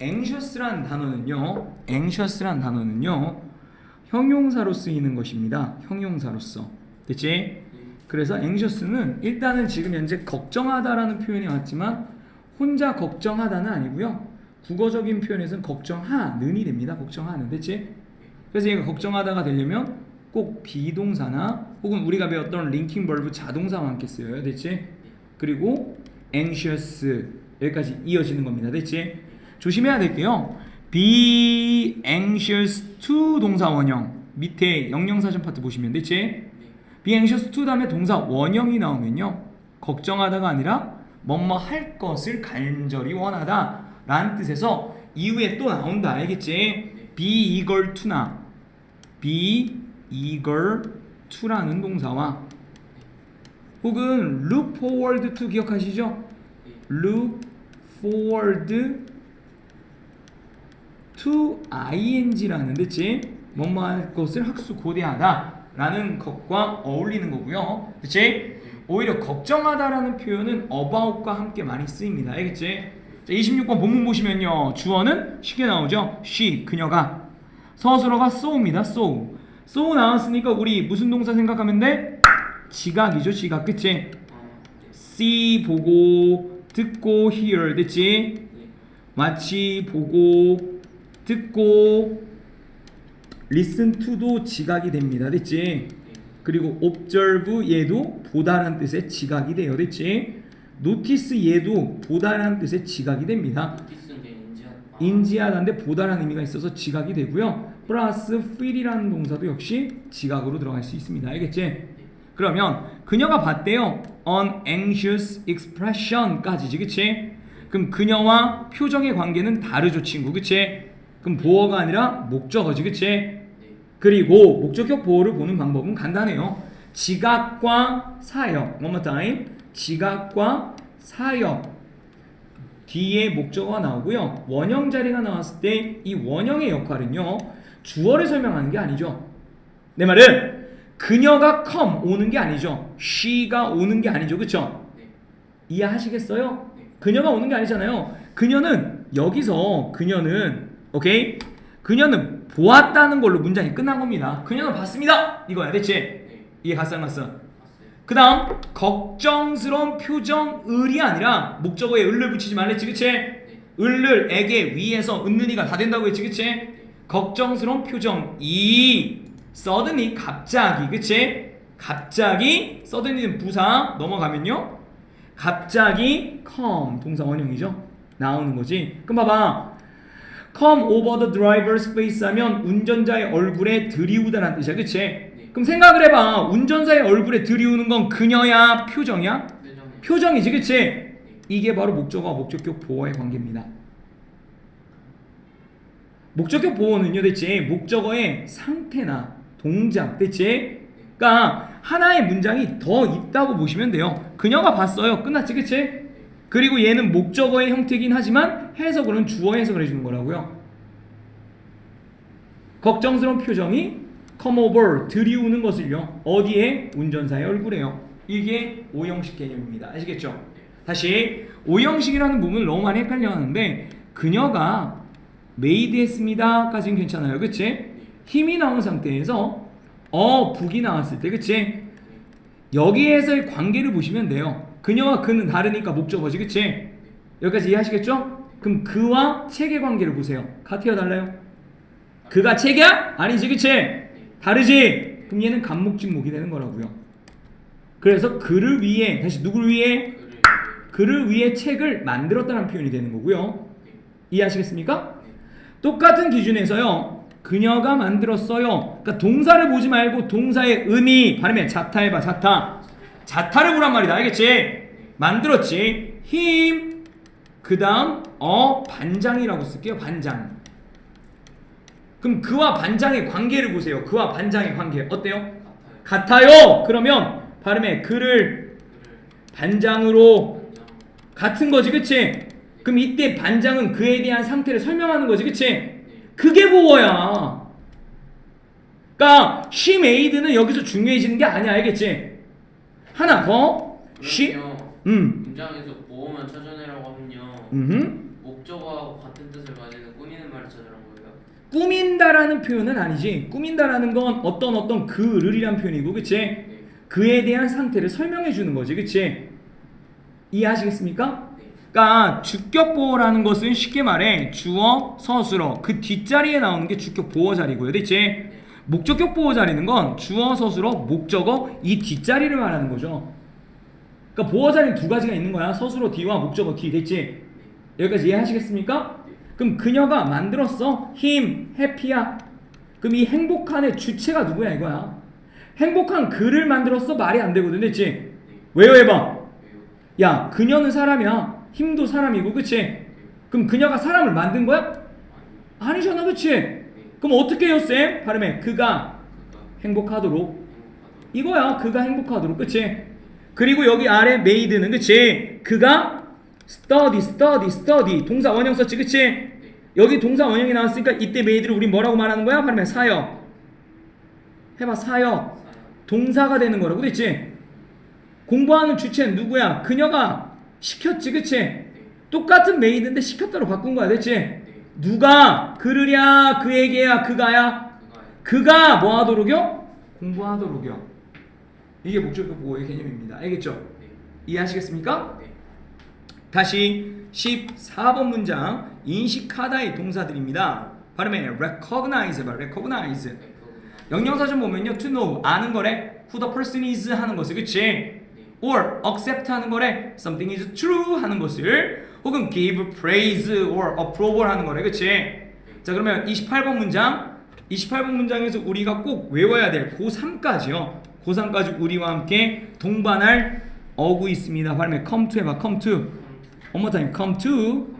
anxious란 단어는요. anxious란 단어는요. 형용사로 쓰이는 것입니다. 형용사로서. 됐지? 그래서 anxious는 일단은 지금 현재 걱정하다라는 표현이 왔지만 혼자 걱정하다는 아니고요. 국어적인 표현에서는 걱정하는이 됩니다. 걱정하는. 됐지? 그래서 얘가 걱정하다가 되려면 꼭 비동사나 혹은 우리가 배웠던 링킹 벌브 자동사와 함께 쓰여요. 됐지? 그리고 anxious 여기까지 이어지는 겁니다. 됐지? 조심해야 될 게요. be anxious to 동사 원형 밑에 영영사전 파트 보시면 됐지? be anxious to 다음에 동사 원형이 나오면요. 걱정하다가 아니라 뭐뭐 할 것을 간절히 원하다 라는 뜻에서 이후에 또 나온다. 알겠지? be eager to나 be eager to라는 동사와 혹은 look forward to 기억하시죠? look forward to ing라는 됐지? 뭐뭐 할 것을 학수 고대하다 라는 것과 어울리는 거고요. 그치? 오히려 걱정하다라는 표현은 about과 함께 많이 쓰입니다. 알겠지? 자, 26번 본문 보시면요. 주어는 쉽게 나오죠. she, 그녀가. 서술어가 so입니다. so. so 나왔으니까 우리 무슨 동사 생각하면 돼? 지각이죠. 지각. 그치? see 보고 듣고 hear 됐지? 마치 보고 듣고 listen to도 지각이 됩니다. 됐지? 그리고 observe 얘도 보다란 뜻의 지각이 돼요. 됐지? notice 얘도 보다란 뜻의 지각이 됩니다. 아, 인지하다인데 보다라는 의미가 있어서 지각이 되고요. 플러스 feel이라는 동사도 역시 지각으로 들어갈 수 있습니다. 알겠지? 그러면 그녀가 봤대요. an anxious expression까지지, 그치? 그럼 그녀와 표정의 관계는 다르죠, 친구, 그치? 그럼 보어가 아니라 목적어지, 그치? 네. 그리고 목적격 보호를 보는 방법은 간단해요. 지각과 사역. One more time. 지각과 사역. 뒤에 목적어가 나오고요. 원형 자리가 나왔을 때 이 원형의 역할은요. 주어를 설명하는 게 아니죠. 내 말은 그녀가 come 오는 게 아니죠. she가 오는 게 아니죠. 그쵸? 네. 이해하시겠어요? 네. 그녀가 오는 게 아니잖아요. 그녀는 여기서 그녀는 오케이? 그녀는 보았다는 걸로 문장이 끝난 겁니다. 그녀는 봤습니다. 이거야. 대체 네. 이해 갔어 안 갔어? 봤어요. 그다음 걱정스러운 표정 을이 아니라 목적어에 을을 붙이지 말랬지 그치? 네. 을을 에게 위에서 은는이가 다 된다고 했지 그치? 걱정스러운 표정 이 suddenly 갑자기 그치? 갑자기 suddenly는 부사 넘어가면요 갑자기 come 동사 원형이죠 나오는 거지 그럼 봐봐 come over the driver's face 하면 운전자의 얼굴에 들이우다라는 뜻이야 그치? 그럼 생각을 해봐. 운전자의 얼굴에 들이우는 건 그녀야 표정이야? 표정이 표정이지 그치? 이게 바로 목적어와 목적격 보어의 관계입니다. 목적격 보어는요 대체 목적어의 상태나 동작 대체? 그러니까 하나의 문장이 더 있다고 보시면 돼요. 그녀가 봤어요. 끝났지 그치? 그리고 얘는 목적어의 형태이긴 하지만 해석으로는 주어 해석을 해주는 거라고요. 걱정스러운 표정이 come over 들이우는 것을요. 어디에? 운전사의 얼굴에요. 이게 오형식 개념입니다. 아시겠죠? 다시 오형식이라는 부분을 너무 많이 헷갈려 하는데 그녀가 메이드 했습니다 까지는 괜찮아요. 그치? 힘이 나온 상태에서 어 북이 나왔을 때 그치? 여기에서의 관계를 보시면 돼요 그녀와 그는 다르니까 목적어지 그치 여기까지 이해하시겠죠 그럼 그와 책의 관계를 보세요 같아요 달라요 그가 책이야? 아니지 그치? 다르지? 그럼 얘는 간목직목이 되는 거라고요 그래서 그를 위해 다시 누구를 위해? 그를 위해 책을 만들었다는 표현이 되는 거고요 이해하시겠습니까? 똑같은 기준에서요 그녀가 만들었어요 그러니까 동사를 보지 말고 동사의 의미 발음해 자타 해봐 자타 자타를 보란 말이다 알겠지? 만들었지 힘그 다음 어 반장이라고 쓸게요 반장 그럼 그와 반장의 관계를 보세요 그와 반장의 관계 어때요? 같아요. 같아요 그러면 발음해 그를 반장으로 같은 거지 그치? 그럼 이때 반장은 그에 대한 상태를 설명하는 거지 그치? 그게 보어야 그러니까 she made는 여기서 중요해지는 게 아니야 알겠지? 하나 더 she 그러면요 음 문장에서 보호만 찾아내라고 하면요 음 목적어하고 같은 뜻을 가지는 꾸미는 말을 찾으라는 거예요. 꾸민다라는 표현은 아니지. 꾸민다라는 건 어떤 어떤 그를이란 표현이고, 그치? 네. 그에 대한 상태를 설명해 주는 거지, 그치? 이해하시겠습니까? 네. 그러니까 주격 보어라는 것은 쉽게 말해 주어, 서술어 그 뒷자리에 나오는 게 주격 보어 자리고요, 그치? 목적격 보어 자리는 건 주어, 서술어, 목적어 이 뒷자리를 말하는 거죠. 그러니까 보어 자리는 두 가지가 있는 거야. 서술어 뒤와 목적어 뒤, 됐지? 여기까지 이해하시겠습니까? 그럼 그녀가 만들었어. 힘, 해피야. 그럼 이 행복한의 주체가 누구야 이거야. 행복한 그를 만들었어 말이 안 되거든, 됐지? 네. 왜요 해봐. 야, 그녀는 사람이야. 힘도 사람이고, 그치? 그럼 그녀가 사람을 만든 거야? 아니. 아니잖아, 그치? 네. 그럼 어떻게 해요, 쌤? 발음해. 그가. 행복하도록. 이거야, 그가 행복하도록, 그치? 그리고 여기 아래 메이드는, 그치? 그가 study, study, study. 동사 원형 썼지, 그치? 네. 여기 동사 원형이 나왔으니까 이때 메이드를 우리 뭐라고 말하는 거야? 발음해. 사역. 해봐, 사역. 동사가 되는 거라고, 그치? 공부하는 주체는 누구야? 그녀가 시켰지, 그치? 네. 똑같은 메이드인데 시켰다로 바꾼 거야, 됐지? 네. 누가 그르랴 그에게야 그가야. 그가 뭐 하도록요? 공부하도록요. 이게 목적격 보호의 개념입니다. 알겠죠? 네. 이해하시겠습니까? 네. 다시 14번 문장 인식하다의 동사들입니다. 발음에 recognize 봐. recognize. 네. 그거구나. 영영사전 보면요 to know 아는 거래 who the person is 하는 것을 그치? 네. or accept 하는 거래 something is true 하는 것을 혹은 give praise or approval 하는 거래 그치? 자 그러면 28번 문장 28번 문장에서 우리가 꼭 외워야 될 고3까지요 고3까지 우리와 함께 동반할 어구 있습니다 발음에 come to 해봐 come to one more time come to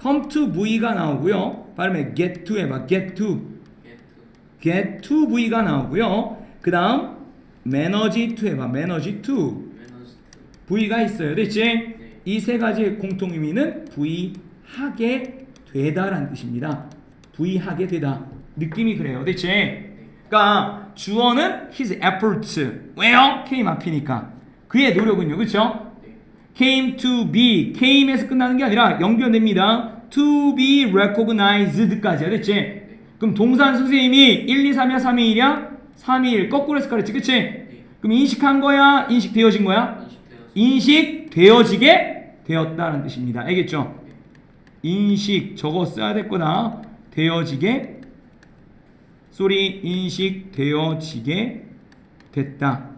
come to V가 나오고요 발음에 get to 해봐 get to get to V가 나오고요 그 다음 manage to 해봐 manage to. V가 있어요. 됐지? 네. 이세 가지의 공통 의미는 V 하게 되다라는 뜻입니다. V 하게 되다. 느낌이 그래요. 됐지? 그러니까 주어는 his efforts. 왜요? came 앞이니까. 그의 노력은요. 그렇죠? 네. came to be. came에서 끝나는 게 아니라 연결됩니다. to be recognized까지야. 됐지? 그럼 동산 선생님이 1, 2, 3이야, 3, 2, 1이야? 3, 2, 1 거꾸로 해서 가르치. 그치? 네. 그럼 인식한 거야? 인식되어진 거야? 인식되어지게 되었다는 뜻입니다. 알겠죠? 인식 저거 써야 될 거다. 되어지게 소리 인식되어지게 됐다.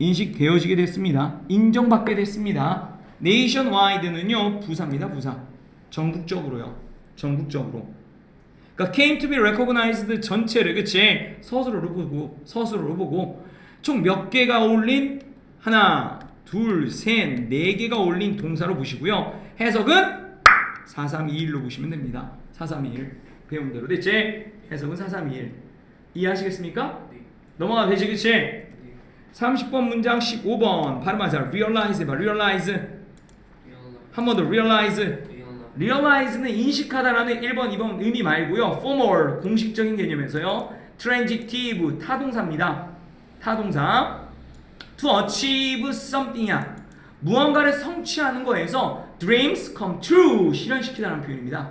인식되어지게 됐습니다. 인정받게 됐습니다. 네이션 와이드는요 부사입니다. 부사. 전국적으로요. 전국적으로. 그러니까 came to be recognized 전체를 그치 서술어로 보고 서술어로 보고 총 몇 개가 어울린 하나 둘 셋 네 개가 어울린 동사로 보시고요 해석은 4321로 보시면 됩니다 4321 배운 대로 됐지 해석은 4321 이해하시겠습니까 네. 넘어가도 되지 그치 네. 30번 문장 15번 발음하세요 realize 해봐 realize. 한 번 더 realize realize는 인식하다라는 1번, 2번 의미 말고요. formal 공식적인 개념에서요. transitive 타동사입니다. 타동사. to achieve something이야. 무언가를 성취하는 거에서 dreams come true 실현시키다라는 표현입니다.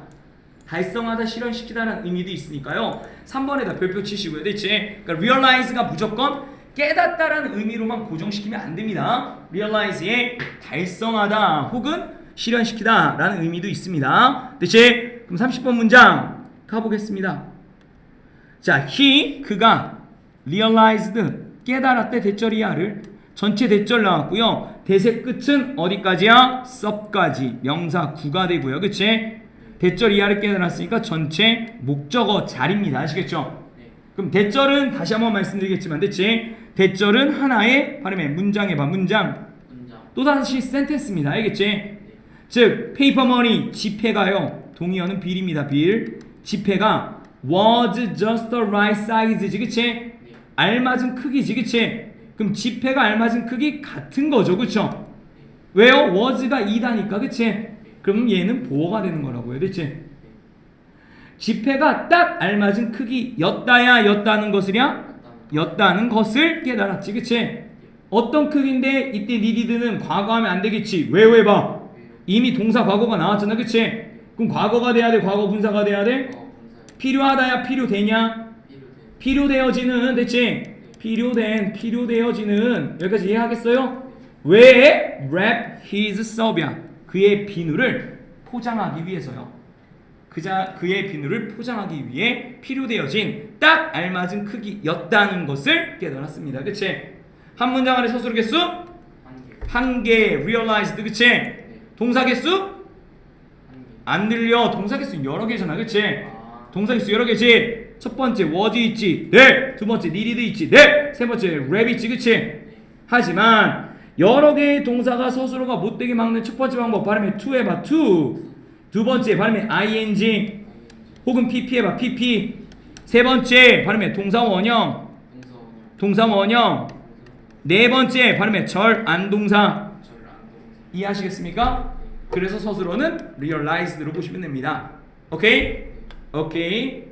달성하다 실현시키다라는 의미도 있으니까요. 3번에다 별표 치시고요. 됐지? 그러니까 realize가 무조건 깨닫다라는 의미로만 고정시키면 안 됩니다. realize의 달성하다 혹은 실현시키다라는 의미도 있습니다. 됐지? 그럼 30번 문장 가보겠습니다. 자, he 그가 realized 깨달았대 대절이야를 전체 대절 나왔고요. 대세 끝은 어디까지야? 섭까지 명사 구가 되고요. 그치? 대절 이하를 깨달았으니까 전체 목적어 자리입니다. 아시겠죠? 네. 그럼 대절은 다시 한번 말씀드리겠지만 됐지? 대절은 하나의 발음에 문장에 봐 문장. 또다시 센텐스입니다. 알겠지? 네. 즉 페이퍼 머니 지폐가요. 동의어는 빌입니다. 빌. 지폐가 was just the right size지. 그치? 네. 알맞은 크기지. 그치? 그럼 지폐가 알맞은 크기 같은 거죠. 그쵸? 왜요? was가 2다니까. 그치? 그럼 얘는 보어가 되는 거라고요. 됐지? 지폐가 딱 알맞은 크기였다야 였다는 것을야. 였다는 것을 깨달았지. 그치? 어떤 크기인데 이때 니디드는 과거하면 안 되겠지. 왜 왜 봐? 이미 동사 과거가 나왔잖아. 그치? 그럼 과거가 돼야 돼? 과거 분사가 돼야 돼? 필요하다야 필요되냐? 필요되어지는 됐지? 필요된 필요되어지는 여기까지 이해하겠어요? 왜 wrap his sub이야? 그의 비누를 포장하기 위해서요. 그자 그의 비누를 포장하기 위해 필요되어진 딱 알맞은 크기였다는 것을 깨달았습니다. 그치? 한 문장 안에 서술어 개수 한 개. realized 그치? 네. 동사 개수. 안 들려 동사 개수 여러 개잖아 그치? 아. 동사 개수 여러 개지. 첫 번째 was 있지. 네. 두 번째 needed 있지. 네. 세 번째 rap 있지. 그치? 네. 하지만 여러 개의 동사가 서술어가 못되게 막는 첫 번째 방법 발음에 to 해봐 to. 두 번째 발음에 ing 혹은 pp 해봐 pp. 세 번째 발음에 동사 원형 동사 원형. 동사 원형. 동사 네 번째 발음에 절 안동사. 이해하시겠습니까? 그래서 서술어는 realized로 보시면 됩니다. 오케이? 오케이.